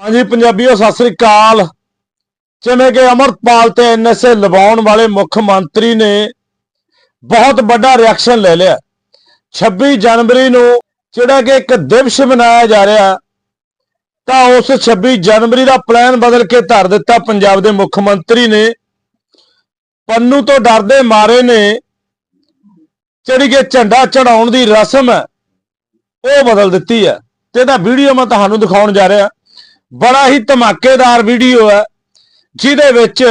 ਹਾਂਜੀ ਪੰਜਾਬੀਓ ਸਤਿ ਸ੍ਰੀ ਅਕਾਲ। ਜਿਵੇਂ ਕਿ ਅਮਰਪਾਲ ਤੇ ਐਨਐਸਏ ਲਵਾਉਣ ਵਾਲੇ ਮੁੱਖ ਮੰਤਰੀ ਨੇ ਬਹੁਤ ਵੱਡਾ ਰਿਐਕਸ਼ਨ ਲੈ ਲਿਆ। 26 ਜਨਵਰੀ ਨੂੰ ਜਿਹੜਾ ਕਿ ਇੱਕ ਦਿਵਸ ਮਨਾਇਆ ਜਾ ਰਿਹਾ, ਤਾਂ ਉਸ 26 ਜਨਵਰੀ ਦਾ ਪਲਾਨ ਬਦਲ ਕੇ ਧਰ ਦਿੱਤਾ ਪੰਜਾਬ ਦੇ ਮੁੱਖ ਮੰਤਰੀ ਨੇ। ਪੰਨੂ ਤੋਂ ਡਰਦੇ ਮਾਰੇ ਨੇ, ਜਿਹੜੀ ਕਿ ਝੰਡਾ ਚੜਾਉਣ ਦੀ ਰਸਮ ਹੈ, ਉਹ ਬਦਲ ਦਿੱਤੀ ਹੈ। ਤੇ ਇਹਦਾ ਵੀਡੀਓ ਮੈਂ ਤੁਹਾਨੂੰ ਦਿਖਾਉਣ ਜਾ ਰਿਹਾ। ਬੜਾ ਹੀ ਧਮਾਕੇਦਾਰ ਵੀਡੀਓ ਹੈ, ਜਿਹਦੇ ਵਿੱਚ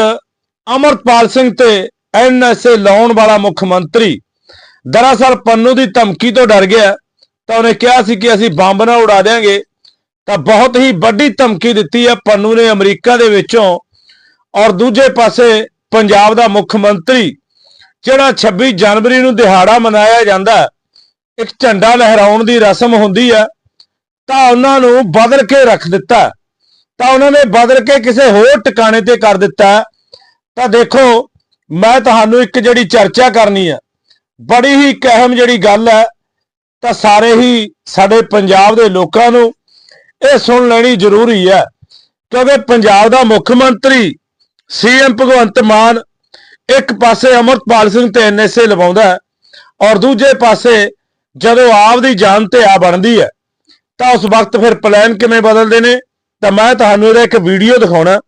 ਅਮਰਪਾਲ ਸਿੰਘ ਤੇ ਐਨਐਸਏ ਲਾਉਣ ਵਾਲਾ ਮੁੱਖ ਮੰਤਰੀ। ਦਰਅਸਲ ਪੰਨੂ ਦੀ ਧਮਕੀ ਤੋਂ ਡਰ ਗਿਆ, ਤਾਂ ਉਹਨੇ ਕਿਹਾ ਸੀ ਕਿ ਅਸੀਂ ਬੰਬ ਨਾਲ ਉਡਾ ਦੇਾਂਗੇ ਤਾਂ ਬਹੁਤ ਹੀ ਵੱਡੀ ਧਮਕੀ ਦਿੱਤੀ ਹੈ ਪੰਨੂ ਨੇ ਅਮਰੀਕਾ ਦੇ ਵਿੱਚੋਂ। ਔਰ ਦੂਜੇ ਪਾਸੇ ਪੰਜਾਬ ਦਾ ਮੁੱਖ ਮੰਤਰੀ, ਜਿਹੜਾ 26 ਜਨਵਰੀ ਨੂੰ ਦਿਹਾੜਾ ਮਨਾਇਆ ਜਾਂਦਾ ਇੱਕ ਝੰਡਾ ਲਹਿਰਾਉਣ ਦੀ ਰਸਮ ਹੁੰਦੀ ਹੈ, ਤਾਂ ਉਹਨਾਂ ਨੂੰ ਬਦਲ ਕੇ ਰੱਖ ਦਿੱਤਾ ਤਾਂ ਉਹਨਾਂ ਨੇ ਬਦਲ ਕੇ ਕਿਸੇ ਹੋਰ ਟਿਕਾਣੇ ਤੇ ਕਰ ਦਿੱਤਾ। ਤਾਂ ਦੇਖੋ, ਮੈਂ ਤੁਹਾਨੂੰ ਇੱਕ ਜਿਹੜੀ ਚਰਚਾ ਕਰਨੀ ਹੈ ਬੜੀ ਹੀ ਕਹਿਮ ਜਿਹੜੀ ਗੱਲ ਹੈ, ਤਾਂ ਸਾਰੇ ਹੀ ਸਾਡੇ ਪੰਜਾਬ ਦੇ ਲੋਕਾਂ ਨੂੰ ਇਹ ਸੁਣ ਲੈਣੀ ਜ਼ਰੂਰੀ ਹੈ, ਕਿਉਂਕਿ ਪੰਜਾਬ ਦਾ ਮੁੱਖ ਮੰਤਰੀ ਸੀਐਮ ਭਗਵੰਤ ਮਾਨ ਇੱਕ ਪਾਸੇ ਅਮਰਪਾਲ ਸਿੰਘ ਤੇ ਐਨਐਸਏ ਲਵਾਉਂਦਾ ਔਰ ਦੂਜੇ ਪਾਸੇ ਜਦੋਂ ਆਪ ਦੀ ਜਾਨ ਤੇ ਆ ਬਣਦੀ ਹੈ, ਤਾਂ ਉਸ ਵਕਤ ਫਿਰ ਪਲਾਨ ਕਿਵੇਂ ਬਦਲਦੇ ਨੇ? ਤਾਂ ਮੈਂ ਤੁਹਾਨੂੰ ਇਹਦਾ ਇੱਕ ਵੀਡੀਓ ਦਿਖਾਉਣਾ।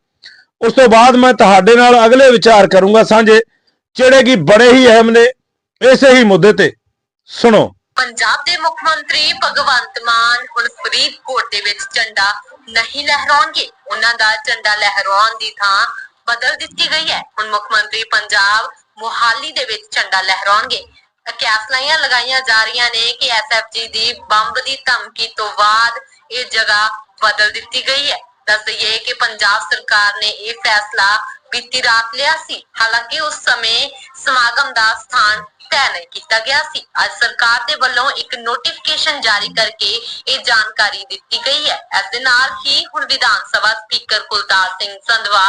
ਉਸ ਤੋਂ ਬਾਅਦ ਮੈਂ ਤੁਹਾਡੇ ਨਾਲ ਅਗਲੇ ਵਿਚਾਰ ਕਰੂੰਗਾ ਸਾਂਝੇ, ਜਿਹੜੇ ਕਿ ਬੜੇ ਹੀ ਅਹਿਮ ਨੇ ਇਸੇ ਹੀ ਮੁੱਦੇ ਤੇ। ਸੁਣੋ। ਪੰਜਾਬ ਦੇ ਮੁੱਖ ਮੰਤਰੀ ਭਗਵੰਤ ਮਾਨ ਹੁਣ ਫਰੀਦਕੋਟ ਦੇ ਵਿੱਚ ਝੰਡਾ ਨਹੀਂ ਲਹਿਰਾਉਣਗੇ। ਉਹਨਾਂ ਦਾ ਝੰਡਾ ਲਹਿਰਾਉਣ ਦੀ ਥਾਂ ਬਦਲ ਦਿੱਤੀ ਗਈ ਹੈ। ਹੁਣ ਮੁੱਖ ਮੰਤਰੀ ਪੰਜਾਬ ਮੁਹਾਲੀ ਦੇ ਵਿੱਚ ਝੰਡਾ ਲਹਿਰਾਉਣਗੇ। ਕੈਸਲਾਈਆਂ ਲਗਾਈਆਂ ਜਾ ਰਹੀਆਂ ਨੇ ਕਿ ਐਸਐਫਜੀ ਦੀ ਬੰਬ ਦੀ ਧਮਕੀ ਤੋਂ ਬਾਅਦ ਇਹ ਜਗ੍ਹਾ ਬਦਲ ਦਿੱਤੀ ਗਈ ਹੈ। ਦੱਸ ਦਈਏ ਕਿ ਪੰਜਾਬ ਸਰਕਾਰ ਨੇ ਇਹ ਫੈਸਲਾ ਬੀਤੀ ਰਾਤ ਲਿਆ ਸੀ। ਹਾਲਾਂਕਿ ਉਸ ਸਮੇਂ ਸਮਾਗਮ ਦਾ ਸਥਾਨ ਤੈਅ ਨਹੀਂ ਕੀਤਾ ਗਿਆ ਸੀ। ਅੱਜ ਸਰਕਾਰ ਦੇ ਵੱਲੋਂ ਇੱਕ ਨੋਟੀਫਿਕੇਸ਼ਨ ਜਾਰੀ ਕਰਕੇ ਇਹ ਜਾਣਕਾਰੀ ਦਿੱਤੀ ਗਈ ਹੈ। ਇਸ ਦੇ ਨਾਲ ਹੀ ਹੁਣ ਵਿਧਾਨ ਸਭਾ ਸਪੀਕਰ ਕੁਲਤਾਰ ਸਿੰਘ ਸੰਧਵਾ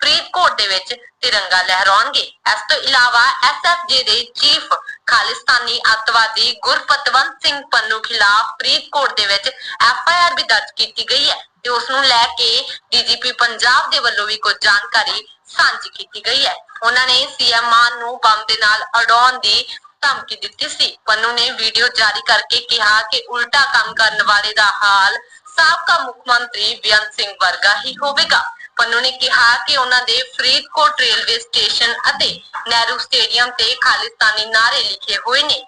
ਫਰੀਦਕੋਟ ਦੇ ਵਿੱਚ ਤਿਰੰਗਾ ਲਹਿਰਾਉਣਗੇ। ਇਸ ਤੋਂ ਇਲਾਵਾ ਐਸਐਫਜੇ ਦੇ ਚੀਫ ਖਾਲਿਸਤਾਨੀ ਅੱਤਵਾਦੀ ਗੁਰਪਤਵੰਤ ਸਿੰਘ ਪੰਨੂ ਖਿਲਾਫ ਫਰੀਦਕੋਟ ਦੇ ਵਿੱਚ ਐਫਆਈਆਰ ਵੀ ਦਰਜ ਕੀਤੀ ਗਈ ਹੈ ਤੇ ਉਸ ਨੂੰ ਲੈ ਕੇ ਡੀਜੀਪੀ ਪੰਜਾਬ ਦੇ ਵੱਲੋਂ ਵੀ ਕੁਝ ਜਾਣਕਾਰੀ ਸਾਂਝੀ ਕੀਤੀ ਗਈ ਹੈ। ਉਹਨਾਂ ਨੇ ਸੀਐਮ ਮਾਨ ਨੂੰ ਬੰਬ ਦੇ ਨਾਲ ਅਡਾਉਣ ਦੀ ਧਮਕੀ ਦਿੱਤੀ ਸੀ। ਪੰਨੂ ਨੇ ਵੀਡੀਓ ਜਾਰੀ ਕਰਕੇ ਕਿਹਾ ਕਿ ਉਲਟਾ ਕੰਮ ਕਰਨ ਵਾਲੇ ਦਾ ਹਾਲ ਸਾਬਕਾ ਮੁੱਖ ਮੰਤਰੀ ਬੇਅੰਤ ਸਿੰਘ ਵਰਗਾ ਹੀ ਹੋਵੇਗਾ। ਪੰਨੂ ਨੇ ਕਿਹਾ ਕਿ ਉਹਨਾਂ ਦੇ ਫਰੀਦਕੋਟ ਰੇਲਵੇ ਸਟੇਸ਼ਨ ਅਤੇ ਨਹਿਰੂ ਸਟੇਡੀਅਮ ਤੇ ਖਾਲਿਸਤਾਨੀ ਨਾਰੇ ਲਿਖੇ ਹੋਏ ਨੇ।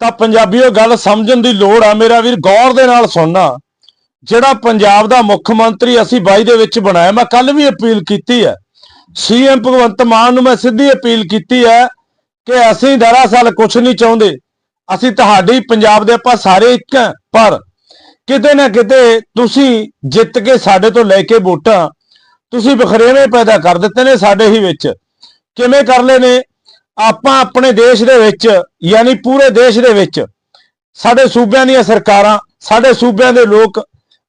ਤਾਂ ਪੰਜਾਬੀਓ, ਗੱਲ ਸਮਝਣ ਦੀ ਲੋੜ ਆ। ਮੇਰਾ ਵੀਰ ਗੌਰ ਦੇ ਨਾਲ ਸੁਣਨਾ। ਜਿਹੜਾ ਪੰਜਾਬ ਦਾ ਮੁੱਖ ਮੰਤਰੀ ਅਸੀਂ ਬਾਈ ਦੇ ਵਿੱਚ ਬਣਾਇਆ, ਮੈਂ ਕੱਲ ਵੀ ਅਪੀਲ ਕੀਤੀ ਹੈ। ਸੀਐਮ ਭਗਵੰਤ ਮਾਨ ਨੂੰ ਮੈਂ ਸਿੱਧੀ ਅਪੀਲ ਕੀਤੀ ਹੈ ਕਿ ਅਸੀਂ ਦਰਅਸਲ ਕੁਝ ਨਹੀਂ ਚਾਹੁੰਦੇ। ਅਸੀਂ ਤੁਹਾਡੀ ਪੰਜਾਬ ਦੇ ਆਪਾਂ ਸਾਰੇ ਇੱਕ ਪਰ ਕਿਤੇ ਨਾ ਕਿਤੇ ਤੁਸੀਂ ਜਿੱਤ ਕੇ ਸਾਡੇ ਤੋਂ ਲੈ ਕੇ ਵੋਟਾਂ, ਤੁਸੀਂ ਬਖਰੇਵੇਂ ਪੈਦਾ ਕਰ ਦਿੱਤੇ ਨੇ ਸਾਡੇ ਹੀ ਵਿੱਚ। ਕਿਵੇਂ ਕਰ ਲਏ ਨੇ? ਆਪਾਂ ਆਪਣੇ ਦੇਸ਼ ਦੇ ਵਿੱਚ, ਯਾਨੀ ਪੂਰੇ ਦੇਸ਼ ਦੇ ਵਿੱਚ, ਸਾਡੇ ਸੂਬਿਆਂ ਦੀਆਂ ਸਰਕਾਰਾਂ, ਸਾਡੇ ਸੂਬਿਆਂ ਦੇ ਲੋਕ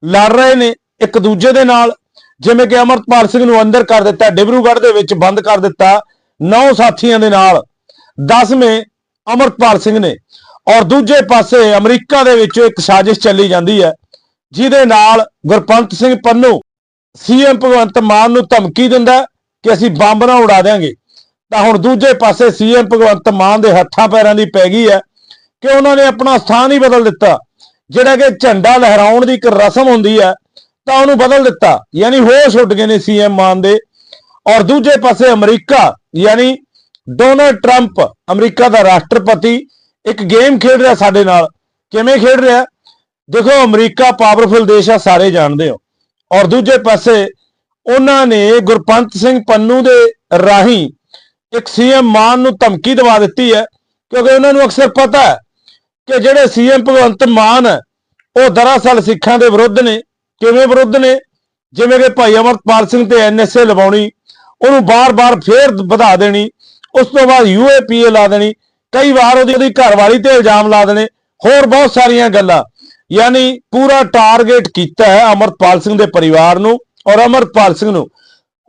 ਲੜ ਰਹੇ ਨੇ ਇੱਕ ਦੂਜੇ ਦੇ ਨਾਲ। ਜਿਵੇਂ ਕਿ ਅਮਰਪਾਲ ਸਿੰਘ ਨੂੰ ਅੰਦਰ ਕਰ ਦਿੱਤਾ, ਡਿਬਰੂਗੜ੍ਹ ਦੇ ਵਿੱਚ ਬੰਦ ਕਰ ਦਿੱਤਾ, ਨੌ ਸਾਥੀਆਂ ਦੇ ਨਾਲ 10ਵੇਂ ਅਮਰਪਾਲ ਸਿੰਘ ਨੇ। ਔਰ ਦੂਜੇ ਪਾਸੇ ਅਮਰੀਕਾ ਦੇ ਵਿੱਚ ਇੱਕ ਸਾਜ਼ਿਸ਼ ਚੱਲੀ ਜਾਂਦੀ ਹੈ, ਜਿਹਦੇ ਨਾਲ ਗੁਰਪੰਤ ਸਿੰਘ ਪੰਨੂ ਸੀਐਮ ਭਗਵੰਤ ਮਾਨ ਨੂੰ ਧਮਕੀ ਦਿੰਦਾ ਕਿ ਅਸੀਂ ਬੰਬ ਨਾ ਉਡਾ ਦੇਾਂਗੇ ਤਾਂ ਹੁਣ ਦੂਜੇ ਪਾਸੇ ਸੀਐਮ ਭਗਵੰਤ ਮਾਨ ਦੇ ਹੱਥਾਂ ਪੈਰਾਂ ਦੀ ਪੈ ਗਈ ਹੈ ਕਿ ਉਹਨਾਂ ਨੇ ਆਪਣਾ ਸਥਾਨ ਹੀ ਬਦਲ ਦਿੱਤਾ, ਜਿਹੜਾ ਕਿ ਝੰਡਾ ਲਹਿਰਾਉਣ ਦੀ ਇੱਕ ਰਸਮ ਹੁੰਦੀ ਹੈ ਤਾਂ ਉਹਨੂੰ ਬਦਲ ਦਿੱਤਾ। ਯਾਨੀ ਹੋਸ਼ ਉੱਡ ਗਏ ਨੇ ਸੀਐਮ ਮਾਨ ਦੇ। ਔਰ ਦੂਜੇ ਪਾਸੇ ਅਮਰੀਕਾ, ਯਾਨੀ ਡੋਨਲਡ ਟਰੰਪ, ਅਮਰੀਕਾ ਦਾ ਰਾਸ਼ਟਰਪਤੀ, ਇੱਕ ਗੇਮ ਖੇਡ ਰਿਹਾ ਸਾਡੇ ਨਾਲ। ਕਿਵੇਂ ਖੇਡ ਰਿਹਾ? ਦੇਖੋ, ਅਮਰੀਕਾ ਪਾਵਰਫੁਲ ਦੇਸ਼ ਆ, ਸਾਰੇ ਜਾਣਦੇ ਹੋ। ਔਰ ਦੂਜੇ ਪਾਸੇ ਉਹਨਾਂ ਨੇ ਗੁਰਪੰਤ ਸਿੰਘ ਪੰਨੂ ਦੇ ਰਾਹੀਂ ਇੱਕ ਸੀਐਮ ਮਾਨ ਨੂੰ ਧਮਕੀ ਦਵਾ ਦਿੱਤੀ ਹੈ, ਕਿਉਂਕਿ ਉਹਨਾਂ ਨੂੰ ਅਕਸਰ ਪਤਾ ਹੈ ਕਿ ਜਿਹੜੇ ਸੀਐਮ ਭਗਵੰਤ ਮਾਨ ਹੈ, ਉਹ ਦਰਅਸਲ ਸਿੱਖਾਂ ਦੇ ਵਿਰੁੱਧ ਨੇ। ਕਿਵੇਂ ਵਿਰੁੱਧ ਨੇ? ਜਿਵੇਂ ਕਿ ਭਾਈ ਅਮਰਪਾਲ ਸਿੰਘ ਤੇ ਐਨਐਸਏ ਲਵਾਉਣੀ, ਉਹਨੂੰ ਬਾਰ-ਬਾਰ ਫੇਰ ਵਧਾ ਦੇਣੀ, ਉਸ ਤੋਂ ਬਾਅਦ ਯੂਏਪੀਏ ਲਾ ਦੇਣੀ, ਕਈ ਵਾਰ ਉਹਦੀ ਉਹਦੀ ਘਰਵਾਲੀ ਤੇ ਇਲਜ਼ਾਮ ਲਾ ਦੇਣੇ, ਹੋਰ ਬਹੁਤ ਸਾਰੀਆਂ ਗੱਲਾਂ। ਯਾਨੀ ਪੂਰਾ ਟਾਰਗੇਟ ਕੀਤਾ ਹੈ ਅਮਰਪਾਲ ਸਿੰਘ ਦੇ ਪਰਿਵਾਰ ਨੂੰ ਔਰ ਅਮਰਪਾਲ ਸਿੰਘ ਨੂੰ।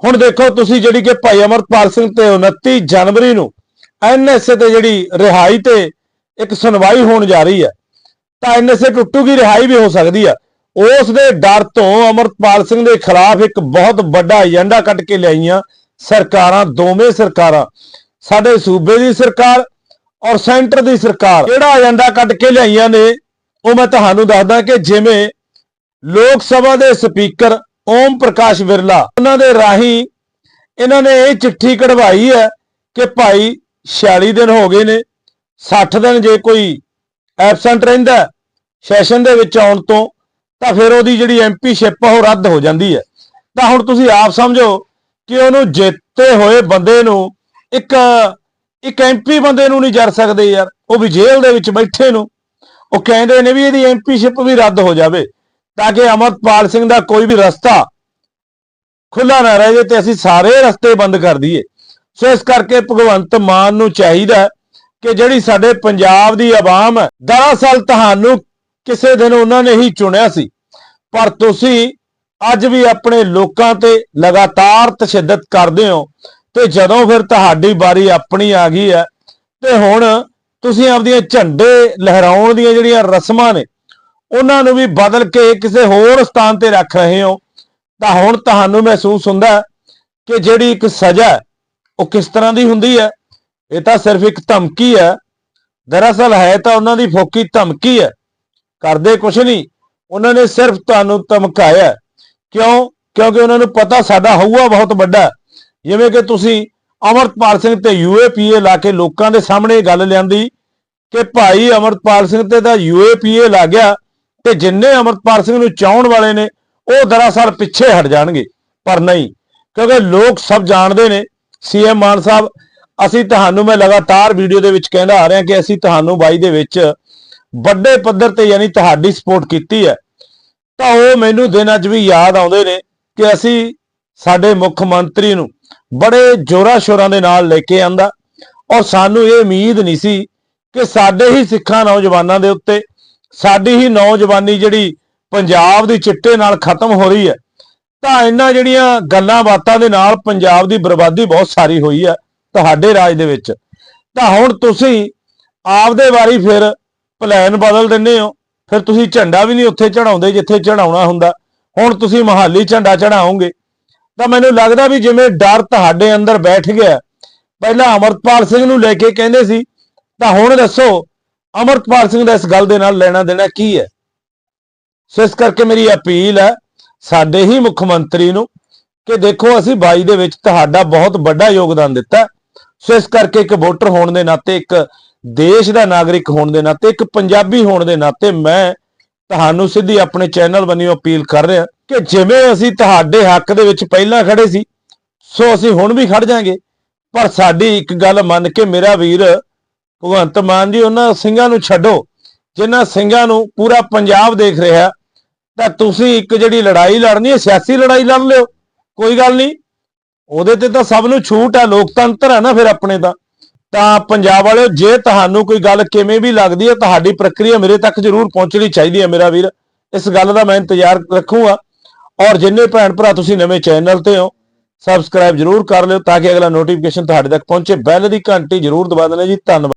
ਹੁਣ ਦੇਖੋ ਤੁਸੀਂ ਜਿਹੜੀ ਕਿ ਭਾਈ ਅਮਰਪਾਲ ਸਿੰਘ ਤੇ 29 ਜਨਵਰੀ ਨੂੰ ਐਨਐਸਏ ਤੇ ਜਿਹੜੀ ਰਿਹਾਈ ਤੇ ਇੱਕ ਸੁਣਵਾਈ ਹੋਣ ਜਾ ਰਹੀ ਹੈ, ਤਾਂ ਐਨਐਸਏ ਟੁੱਟੂਗੀ, ਰਿਹਾਈ ਵੀ ਹੋ ਸਕਦੀ ਹੈ। ਉਸ ਦੇ ਡਰ ਤੋਂ ਅਮਰਪਾਲ ਸਿੰਘ ਦੇ ਖਿਲਾਫ ਇੱਕ ਬਹੁਤ ਵੱਡਾ ਏਜੰਡਾ ਕੱਢ ਕੇ ਲਿਆਈਆਂ ਸਰਕਾਰਾਂ, ਦੋਵੇਂ ਸਰਕਾਰਾਂ, ਸਾਡੇ ਸੂਬੇ ਦੀ ਸਰਕਾਰ ਔਰ ਸੈਂਟਰ ਦੀ ਸਰਕਾਰ। ਜਿਹੜਾ ਏਜੰਡਾ ਕੱਢ ਕੇ ਲਿਆਈਆਂ ਨੇ? ਉਹ ਮੈਂ ਤੁਹਾਨੂੰ ਦੱਸਦਾ ਕਿ ਜਿਵੇਂ ਲੋਕ ਸਭਾ ਦੇ ਸਪੀਕਰ ਓਮ ਪ੍ਰਕਾਸ਼ ਵਿਰਲਾ ਉਹਨਾਂ ਦੇ ਰਾਹੀਂ ਇਹਨਾਂ ਨੇ ਇਹ ਚਿੱਠੀ ਕਢਵਾਈ ਹੈ ਕਿ ਭਾਈ 46 ਦਿਨ ਹੋ ਗਏ ਨੇ 60 ਦਿਨ ਜੇ ਕੋਈ ਐਬਸੈਂਟ ਰਹਿੰਦਾ ਸੈਸ਼ਨ ਦੇ ਵਿੱਚ ਆਉਣ ਤੋਂ ਤਾਂ ਫਿਰ ਉਹਦੀ ਜਿਹੜੀ ਐਮਪੀਸ਼ਿਪ ਉਹ ਰੱਦ ਹੋ ਜਾਂਦੀ ਹੈ। ਤਾਂ ਹੁਣ ਤੁਸੀਂ ਆਪ ਸਮਝੋ ਕਿ ਉਹਨੂੰ ਜਿੱਤੇ ਹੋਏ ਬੰਦੇ ਨੂੰ ਇੱਕ ਇੱਕ ਐਮਪੀ ਬੰਦੇ ਨੂੰ ਨਹੀਂ ਜਰ ਸਕਦੇ ਯਾਰ। ਉਹ ਵੀ ਜੇਲ੍ਹ ਦੇ ਵਿੱਚ ਬੈਠੇ ਨੂੰ। ਉਹ ਕਹਿੰਦੇ ਨੇ ਵੀ ਇਹਦੀ ਐਮਪੀਸ਼ਿਪ ਵੀ ਰੱਦ ਹੋ ਜਾਵੇ, ਤਾਂ ਕਿ ਅਮਰਪਾਲ ਸਿੰਘ ਦਾ ਕੋਈ ਵੀ ਰਸਤਾ ਖੁੱਲਾ ਨਾ ਰਹੇ ਤੇ ਅਸੀਂ ਸਾਰੇ ਰਸਤੇ ਬੰਦ ਕਰ ਦਈਏ। ਸੋ ਇਸ ਕਰਕੇ ਭਗਵੰਤ ਮਾਨ ਨੂੰ ਚਾਹੀਦਾ ਕਿ ਜਿਹੜੀ ਸਾਡੇ ਪੰਜਾਬ ਦੀ ਆਵਾਮ ਹੈ, ਦਰਅਸਲ ਤੁਹਾਨੂੰ ਕਿਸੇ ਦਿਨ ਉਹਨਾਂ ਨੇ ਹੀ ਚੁਣਿਆ ਸੀ। ਪਰ ਤੁਸੀਂ ਅੱਜ ਵੀ ਆਪਣੇ ਲੋਕਾਂ ਤੇ ਲਗਾਤਾਰ ਤਸ਼ੱਦਦ ਕਰਦੇ ਹੋ ਤੇ ਜਦੋਂ ਫਿਰ ਤੁਹਾਡੀ ਵਾਰੀ ਆਪਣੀ ਆ ਗਈ ਹੈ ਤੇ ਹੁਣ ਤੁਸੀਂ ਆਪਦੀਆਂ ਝੰਡੇ ਲਹਿਰਾਉਣ ਦੀਆਂ ਜਿਹੜੀਆਂ ਰਸਮਾਂ ਨੇ, ਉਹਨਾਂ ਨੂੰ ਵੀ ਬਦਲ ਕੇ ਕਿਸੇ ਹੋਰ ਸਥਾਨ ਤੇ ਰੱਖ ਰਹੇ ਹੋ, ਤਾਂ ਹੁਣ ਤੁਹਾਨੂੰ ਮਹਿਸੂਸ ਹੁੰਦਾ ਕਿ ਜਿਹੜੀ ਇੱਕ ਸਜ਼ਾ ਉਹ ਕਿਸ ਤਰ੍ਹਾਂ ਦੀ ਹੁੰਦੀ ਹੈ? ਇਹ ਤਾਂ ਸਿਰਫ ਇੱਕ ਧਮਕੀ ਹੈ। ਦਰਅਸਲ ਹੈ ਤਾਂ ਉਹਨਾਂ ਦੀ ਫੋਕੀ ਧਮਕੀ ਹੈ। ਕਰਦੇ ਕੁਛ ਨਹੀਂ। ਉਹਨਾਂ ਨੇ ਸਿਰਫ ਤੁਹਾਨੂੰ ਧਮਕਾਇਆ। ਕਿਉਂ? ਕਿਉਂਕਿ ਉਹਨਾਂ ਨੂੰ ਪਤਾ ਸਾਡਾ ਹਊਆ ਬਹੁਤ ਵੱਡਾ ਜਿਵੇਂ ਕਿ ਤੁਸੀਂ ਅਮਰਪਾਲ ਸਿੰਘ ਤੇ ਯੂਏਪੀਏ ਲਾ ਕੇ ਲੋਕਾਂ ਦੇ ਸਾਹਮਣੇ ਗੱਲ ਲਿਆਂਦੀ ਕਿ ਭਾਈ ਅਮਰਪਾਲ ਸਿੰਘ ਤੇ ਤਾਂ ਯੂਏਪੀਏ ਲੱਗ ਗਿਆ ਤੇ ਜਿੰਨੇ ਅਮਰਪਾਲ ਸਿੰਘ ਨੂੰ ਚਾਹਣ ਵਾਲੇ ਨੇ, ਉਹ ਦਰਅਸਲ ਪਿੱਛੇ ਹਟ ਜਾਣਗੇ। ਪਰ ਨਹੀਂ, ਕਿਉਂਕਿ ਲੋਕ ਸਭ ਜਾਣਦੇ ਨੇ। ਸੀਐਮ ਮਾਨ ਸਾਹਿਬ, ਅਸੀਂ ਤੁਹਾਨੂੰ, ਮੈਂ ਲਗਾਤਾਰ ਵੀਡੀਓ ਦੇ ਵਿੱਚ ਕਹਿੰਦਾ ਆ ਰਿਹਾ ਕਿ ਅਸੀਂ ਤੁਹਾਨੂੰ ਬਾਈ ਦੇ ਵਿੱਚ ਵੱਡੇ ਪੱਧਰ ਤੇ ਯਾਨੀ ਤੁਹਾਡੀ ਸਪੋਰਟ ਕੀਤੀ ਹੈ, ਤਾਂ ਉਹ ਮੈਨੂੰ ਦਿਨ ਅੱਜ ਵੀ ਯਾਦ ਆਉਂਦੇ ਨੇ ਕਿ ਅਸੀਂ ਸਾਡੇ ਮੁੱਖ ਮੰਤਰੀ ਨੂੰ ਬੜੇ ਜੋਰਾ ਸ਼ੋਰਾਂ ਦੇ ਨਾਲ ਲੈ ਕੇ ਆਂਦਾ ਔਰ ਸਾਨੂੰ ਇਹ ਉਮੀਦ ਨਹੀਂ ਸੀ ਕਿ ਸਾਡੇ ਹੀ ਸਿੱਖਾਂ ਨੌਜਵਾਨਾਂ ਦੇ ਉੱਤੇ, ਸਾਡੀ ਹੀ ਨੌਜਵਾਨੀ ਜਿਹੜੀ ਪੰਜਾਬ ਦੀ ਚਿੱਟੇ ਨਾਲ ਖਤਮ ਹੋ ਰਹੀ ਹੈ, ਤਾਂ ਇਹਨਾਂ ਜਿਹੜੀਆਂ ਗੱਲਾਂ ਬਾਤਾਂ ਦੇ ਨਾਲ ਪੰਜਾਬ ਦੀ ਬਰਬਾਦੀ ਬਹੁਤ ਸਾਰੀ ਹੋਈ ਹੈ ਤੁਹਾਡੇ ਰਾਜ ਦੇ ਵਿੱਚ। ਤਾਂ ਹੁਣ ਤੁਸੀਂ ਆਪਦੇ ਵਾਰੀ ਫਿਰ ਪਲਾਨ ਬਦਲ ਦਿੰਦੇ ਹੋ। ਫਿਰ ਤੁਸੀਂ ਝੰਡਾ ਵੀ ਨਹੀਂ ਉੱਥੇ ਚੜਾਉਂਦੇ ਜਿੱਥੇ ਚੜਾਉਣਾ ਹੁੰਦਾ। ਹੁਣ ਤੁਸੀਂ ਮਹਾਲੀ ਝੰਡਾ ਚੜਾਓਗੇ ਤਾਂ ਮੈਨੂੰ ਲੱਗਦਾ ਵੀ ਜਿਵੇਂ ਡਰ ਤੁਹਾਡੇ ਅੰਦਰ ਬੈਠ ਗਿਆ ਪਹਿਲਾਂ ਅਮਰਪਾਲ ਸਿੰਘ ਨੂੰ ਲੈ ਕੇ ਕਹਿੰਦੇ ਸੀ, ਤਾਂ ਹੁਣ ਦੱਸੋ ਅਮਰਪਾਲ ਸਿੰਘ ਦਾ ਇਸ ਗੱਲ ਦੇ ਨਾਲ ਲੈਣਾ ਦੇਣਾ ਕੀ ਹੈ? ਸੋ ਇਸ ਕਰਕੇ ਮੇਰੀ ਅਪੀਲ ਹੈ, ਸਾਡੇ ਹੀ ਮੁੱਖ ਮੰਤਰੀ ਨੂੰ, ਕਿ ਦੇਖੋ ਅਸੀਂ 22 ਦੇ ਵਿੱਚ ਤੁਹਾਡਾ ਬਹੁਤ ਵੱਡਾ ਯੋਗਦਾਨ ਦਿੱਤਾ। ਸੋ ਇਸ ਕਰਕੇ ਇੱਕ ਵੋਟਰ ਹੋਣ ਦੇ ਨਾਤੇ ਇੱਕ ਦੇਸ਼ ਦਾ ਨਾਗਰਿਕ ਹੋਣ ਦੇ ਨਾਤੇ, ਇੱਕ ਪੰਜਾਬੀ ਹੋਣ ਦੇ ਨਾਤੇ ਮੈਂ ਤੁਹਾਨੂੰ ਸਿੱਧੀ ਆਪਣੇ ਚੈਨਲ ਬੰਨਿਓ ਅਪੀਲ ਕਰ ਰਿਹਾ ਕਿ ਜਿਵੇਂ ਅਸੀਂ ਤੁਹਾਡੇ ਹੱਕ ਦੇ ਵਿੱਚ ਪਹਿਲਾਂ ਖੜੇ ਸੀ, ਸੋ ਅਸੀਂ ਹੁਣ ਵੀ ਖੜ ਜਾਾਂਗੇ। ਪਰ ਸਾਡੀ ਇੱਕ ਗੱਲ ਮੰਨ ਕੇ ਮੇਰਾ ਵੀਰ ਭਗਵੰਤ ਮਾਨ ਜੀ, ਉਹਨਾਂ ਸਿੰਘਾਂ ਨੂੰ ਛੱਡੋ। ਜਿਨ੍ਹਾਂ ਸਿੰਘਾਂ ਨੂੰ ਪੂਰਾ ਪੰਜਾਬ ਦੇਖ ਰਿਹਾ, ਤਾਂ ਤੁਸੀਂ ਇੱਕ ਜਿਹੜੀ ਲੜਾਈ ਲੜਨੀ ਹੈ, ਸਿਆਸੀ ਲੜਾਈ ਲੜ ਲਿਓ। ਕੋਈ ਗੱਲ ਨਹੀਂ। ਉਹਦੇ ਤੇ ਤਾਂ ਸਭ ਨੂੰ ਛੂਟ ਹੈ ਲੋਕਤੰਤਰ ਹੈ ਨਾ ਫਿਰ ਆਪਣੇ ਤਾਂ। ਤਾਂ ਪੰਜਾਬ ਵਾਲਿਓ, ਜੇ ਤੁਹਾਨੂੰ ਕੋਈ ਗੱਲ ਕਿਵੇਂ ਵੀ ਲੱਗਦੀ ਹੈ, ਤੁਹਾਡੀ ਪ੍ਰਕਿਰਿਆ ਮੇਰੇ ਤੱਕ ਜ਼ਰੂਰ ਪਹੁੰਚਣੀ ਚਾਹੀਦੀ ਹੈ ਮੇਰਾ ਵੀਰ। ਇਸ ਗੱਲ ਦਾ ਮੈਂ ਇੰਤਜ਼ਾਰ ਰੱਖੂਗਾ। ਔਰ ਜਿੰਨੇ ਭੈਣ ਭਰਾ ਤੁਸੀਂ ਨਵੇਂ ਚੈਨਲ ਤੇ ਹੋ, ਸਬਸਕ੍ਰਾਈਬ ਜ਼ਰੂਰ ਕਰ ਲਿਓ ਤਾਂ ਕਿ ਅਗਲਾ ਨੋਟੀਫਿਕੇਸ਼ਨ ਤੁਹਾਡੇ ਤੱਕ ਪਹੁੰਚੇ। ਬੈਲ ਦੀ ਘੰਟੀ ਜ਼ਰੂਰ ਦਬਾ ਦੇਣਾ ਜੀ। ਧੰਨਵਾਦ।